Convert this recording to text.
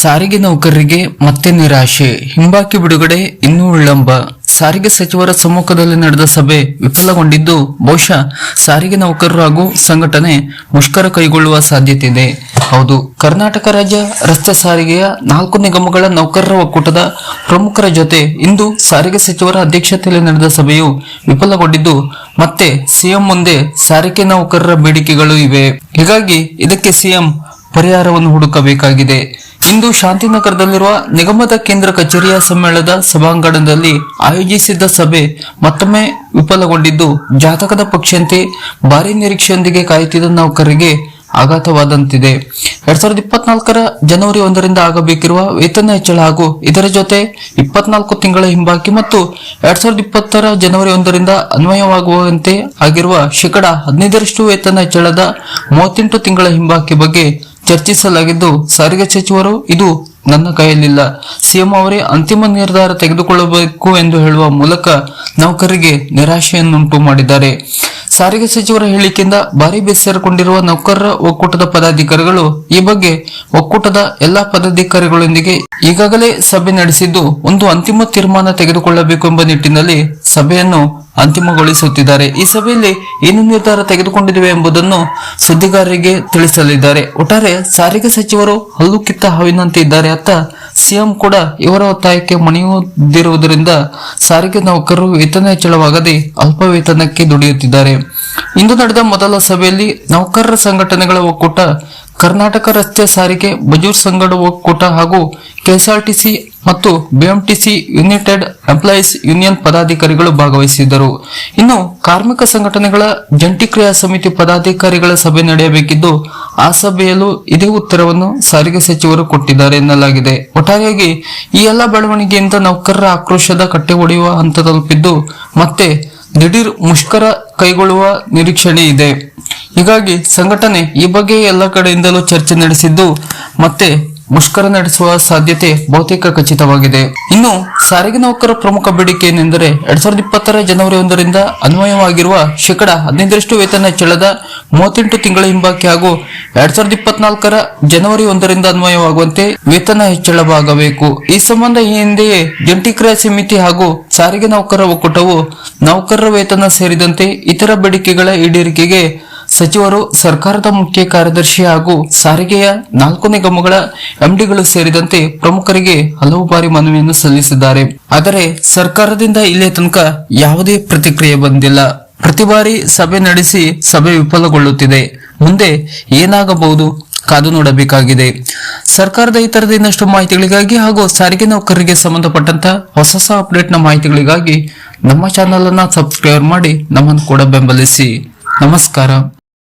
ಸಾರಿಗೆ ನೌಕರರಿಗೆ ಮತ್ತೆ ನಿರಾಶೆ. ಹಿಂಬಾಕಿ ಬಿಡುಗಡೆ ಇನ್ನೂ ವಿಳಂಬ. ಸಾರಿಗೆ ಸಚಿವರ ಸಮ್ಮುಖದಲ್ಲಿ ನಡೆದ ಸಭೆ ವಿಫಲಗೊಂಡಿದ್ದು ಬಹುಶಃ ಸಾರಿಗೆ ನೌಕರರು ಹಾಗೂ ಸಂಘಟನೆ ಮುಷ್ಕರ ಕೈಗೊಳ್ಳುವ ಸಾಧ್ಯತೆ ಇದೆ ಹೌದು, ಕರ್ನಾಟಕ ರಾಜ್ಯ ರಸ್ತೆ ಸಾರಿಗೆಯ ನಾಲ್ಕು ನಿಗಮಗಳ ನೌಕರರ ಒಕ್ಕೂಟದ ಪ್ರಮುಖರ ಜೊತೆ ಇಂದು ಸಾರಿಗೆ ಸಚಿವರ ಅಧ್ಯಕ್ಷತೆಯಲ್ಲಿ ನಡೆದ ಸಭೆಯು ವಿಫಲಗೊಂಡಿದ್ದು ಮತ್ತೆ ಸಿಎಂ ಮುಂದೆ ಸಾರಿಗೆ ನೌಕರರ ಬೇಡಿಕೆಗಳು ಇವೆ. ಹೀಗಾಗಿ ಇದಕ್ಕೆ ಸಿಎಂ ಪರಿಹಾರವನ್ನು ಹುಡುಕಬೇಕಾಗಿದೆ. ಇಂದು ಶಾಂತಿನಗರದಲ್ಲಿರುವ ನಿಗಮದ ಕೇಂದ್ರ ಕಚೇರಿಯ ಸಮ್ಮೇಳನದ ಸಭಾಂಗಣದಲ್ಲಿ ಆಯೋಜಿಸಿದ್ದ ಸಭೆ ಮತ್ತೊಮ್ಮೆ ವಿಫಲಗೊಂಡಿದ್ದು, ಜಾತಕದ ಪಕ್ಷಂತೆ ಭಾರಿ ನಿರೀಕ್ಷೆಯೊಂದಿಗೆ ಕಾಯುತ್ತಿದ್ದ ನೌಕರರಿಗೆ ಆಘಾತವಾದಂತಿದೆ. ಎರಡ್ ಸಾವಿರದ ಇಪ್ಪತ್ನಾಲ್ಕರ ಜನವರಿ ಒಂದರಿಂದ ಆಗಬೇಕಿರುವ ವೇತನ ಹೆಚ್ಚಳ ಹಾಗೂ ಇದರ ಜೊತೆ ಇಪ್ಪತ್ನಾಲ್ಕು ತಿಂಗಳ ಹಿಂಬಾಕಿ ಮತ್ತು ಎರಡ್ ಸಾವಿರದ ಇಪ್ಪತ್ತರ ಜನವರಿ ಒಂದರಿಂದ ಅನ್ವಯವಾಗುವಂತೆ ಆಗಿರುವ ಶೇಕಡ ಹದಿನೈದರಷ್ಟು ವೇತನ ಹೆಚ್ಚಳದ ಮೂವತ್ತೆಂಟು ತಿಂಗಳ ಹಿಂಬಾಕಿ ಬಗ್ಗೆ ಚರ್ಚಿಸಲಾಗಿದ್ದು ಸಾರಿಗೆ ಸಚಿವರು ಇದು ನನ್ನ ಕೈಯಲ್ಲಿಲ್ಲ. ಸಿಎಂ ಅವರೇ ಅಂತಿಮ ನಿರ್ಧಾರ ತೆಗೆದುಕೊಳ್ಳಬೇಕು ಎಂದು ಹೇಳುವ ಮೂಲಕ ನೌಕರರಿಗೆ ನಿರಾಶೆಯನ್ನುಂಟು ಮಾಡಿದ್ದಾರೆ. ಸಾರಿಗೆ ಸಚಿವರ ಹೇಳಿಕೆಯಿಂದ ಭಾರಿ ಬೇಸರಗೊಂಡಿರುವ ನೌಕರರ ಒಕ್ಕೂಟದ ಪದಾಧಿಕಾರಿಗಳು ಈ ಬಗ್ಗೆ ಒಕ್ಕೂಟದ ಎಲ್ಲಾ ಪದಾಧಿಕಾರಿಗಳೊಂದಿಗೆ ಈಗಾಗಲೇ ಸಭೆ ನಡೆಸಿದ್ದು ಒಂದು ಅಂತಿಮ ತೀರ್ಮಾನ ತೆಗೆದುಕೊಳ್ಳಬೇಕು ಎಂಬ ನಿಟ್ಟಿನಲ್ಲಿ ಸಭೆಯನ್ನು ಅಂತಿಮಗೊಳಿಸುತ್ತಿದ್ದಾರೆ. ಈ ಸಭೆಯಲ್ಲಿ ಏನು ನಿರ್ಧಾರ ತೆಗೆದುಕೊಂಡಿದ್ದೇವೆ ಎಂಬುದನ್ನು ಸುದ್ದಿಗಾರರಿಗೆ ತಿಳಿಸಲಿದ್ದಾರೆ. ಒಟ್ಟಾರೆ ಸಾರಿಗೆ ಸಚಿವರು ಹಲ್ಲು ಕಿತ್ತ ಹಾವಿನಂತೆ ಇದ್ದಾರೆ ಅತ್ತ ಸಿಎಂ ಕೂಡ ಇವರ ಒತ್ತಾಯಕ್ಕೆ ಮಣಿಯುವುದಿರುವುದರಿಂದ ಸಾರಿಗೆ ನೌಕರರು ವೇತನ ಹೆಚ್ಚಳವಾಗದೆ ಅಲ್ಪ ವೇತನಕ್ಕೆ ದುಡಿಯುತ್ತಿದ್ದಾರೆ. ಇಂದು ನಡೆದ ಮೊದಲ ಸಭೆಯಲ್ಲಿ ನೌಕರರ ಸಂಘಟನೆಗಳ ಒಕ್ಕೂಟ ಕರ್ನಾಟಕ ರಸ್ತೆ ಸಾರಿಗೆ ಮಜೂರ್ ಸಂಘದ ಒಕ್ಕೂಟ ಹಾಗೂ ಕೆಎಸ್ಆರ್ಟಿಸಿ ಮತ್ತು ಬಿಎಂಟಿಸಿ ಯುನೈಟೆಡ್ ಎಂಪ್ಲಾಯೀಸ್ ಯೂನಿಯನ್ ಪದಾಧಿಕಾರಿಗಳು ಭಾಗವಹಿಸಿದ್ದರು. ಇನ್ನು ಕಾರ್ಮಿಕ ಸಂಘಟನೆಗಳ ಜಂಟಿ ಕ್ರಿಯಾ ಸಮಿತಿ ಪದಾಧಿಕಾರಿಗಳ ಸಭೆ ನಡೆಯಬೇಕಿದ್ದು, ಆ ಸಭೆಯಲ್ಲೂ ಇದೇ ಉತ್ತರವನ್ನು ಸಾರಿಗೆ ಸಚಿವರು ಕೊಟ್ಟಿದ್ದಾರೆ ಎನ್ನಲಾಗಿದೆ. ಒಟ್ಟಾರೆಯಾಗಿ ಈ ಎಲ್ಲ ಬೆಳವಣಿಗೆಯಿಂದ ನೌಕರರ ಆಕ್ರೋಶದ ಕಟ್ಟೆ ಒಡೆಯುವ ಹಂತ ತಲುಪಿದ್ದು, ಮತ್ತೆ ದಿಢೀರ್ ಮುಷ್ಕರ ಕೈಗೊಳ್ಳುವ ನಿರೀಕ್ಷಣೆ ಇದೆ ಹೀಗಾಗಿ ಸಂಘಟನೆ ಈ ಬಗ್ಗೆ ಎಲ್ಲ ಕಡೆಯಿಂದಲೂ ಚರ್ಚೆ ನಡೆಸಿದ್ದು ಮತ್ತೆ ಮುಷ್ಕರ ನಡೆಸುವ ಸಾಧ್ಯತೆ ಬಹುತೇಕ ಖಚಿತವಾಗಿದೆ. ಇನ್ನು ಸಾರಿಗೆ ನೌಕರ ಪ್ರಮುಖ ಬೇಡಿಕೆ ಏನೆಂದರೆ ಎರಡ್ ಸಾವಿರದ ಇಪ್ಪತ್ತರ ಜನವರಿ ಒಂದರಿಂದ ಅನ್ವಯವಾಗಿರುವ ಶೇಕಡ ಹದಿನೈದರಷ್ಟು ವೇತನ ಹೆಚ್ಚಳದ ಮೂವತ್ತೆಂಟು ತಿಂಗಳ ಹಿಂಬಾಕಿ ಹಾಗೂ ಎರಡ್ ಸಾವಿರದ ಇಪ್ಪತ್ನಾಲ್ಕರ ಜನವರಿ ಒಂದರಿಂದ ಅನ್ವಯವಾಗುವಂತೆ ವೇತನ ಹೆಚ್ಚಳವಾಗಬೇಕು. ಈ ಸಂಬಂಧ ಈ ಹಿಂದೆಯೇ ಜಂಟಿ ಕ್ರಯ ಸಮಿತಿ ಹಾಗೂ ಸಾರಿಗೆ ನೌಕರರ ಒಕ್ಕೂಟವು ನೌಕರರ ವೇತನ ಸೇರಿದಂತೆ ಇತರ ಬೇಡಿಕೆಗಳ ಈಡೇರಿಕೆಗೆ ಸಚಿವರು ಸರ್ಕಾರದ ಮುಖ್ಯ ಕಾರ್ಯದರ್ಶಿ ಹಾಗೂ ಸಾರಿಗೆಯ ನಾಲ್ಕು ನಿಗಮಗಳ ಎಂಡಿಗಳು ಸೇರಿದಂತೆ ಪ್ರಮುಖರಿಗೆ ಹಲವು ಬಾರಿ ಮನವಿಯನ್ನು ಸಲ್ಲಿಸಿದ್ದಾರೆ. ಆದರೆ ಸರ್ಕಾರದಿಂದ ಇಲ್ಲಿಯ ತನಕ ಯಾವುದೇ ಪ್ರತಿಕ್ರಿಯೆ ಬಂದಿಲ್ಲ. ಪ್ರತಿ ಬಾರಿ ಸಭೆ ನಡೆಸಿ ಸಭೆ ವಿಫಲಗೊಳ್ಳುತ್ತಿದೆ. ಮುಂದೆ ಏನಾಗಬಹುದು ಕಾದು ನೋಡಬೇಕಾಗಿದೆ. ಸರ್ಕಾರದ ಇತರದ ತರದ ಇನ್ನಷ್ಟು ಮಾಹಿತಿಗಳಿಗಾಗಿ ಹಾಗೂ ಸಾರಿಗೆ ನೌಕರರಿಗೆ ಸಂಬಂಧಪಟ್ಟಂತ ಹೊಸ ಹೊಸ ಅಪ್ಡೇಟ್ನ ಮಾಹಿತಿಗಳಿಗಾಗಿ ನಮ್ಮ ಚಾನಲ್ ಅನ್ನ ಸಬ್ಸ್ಕ್ರೈಬ್ ಮಾಡಿ ನಮ್ಮನ್ನು ಕೂಡ ಬೆಂಬಲಿಸಿ. ನಮಸ್ಕಾರ.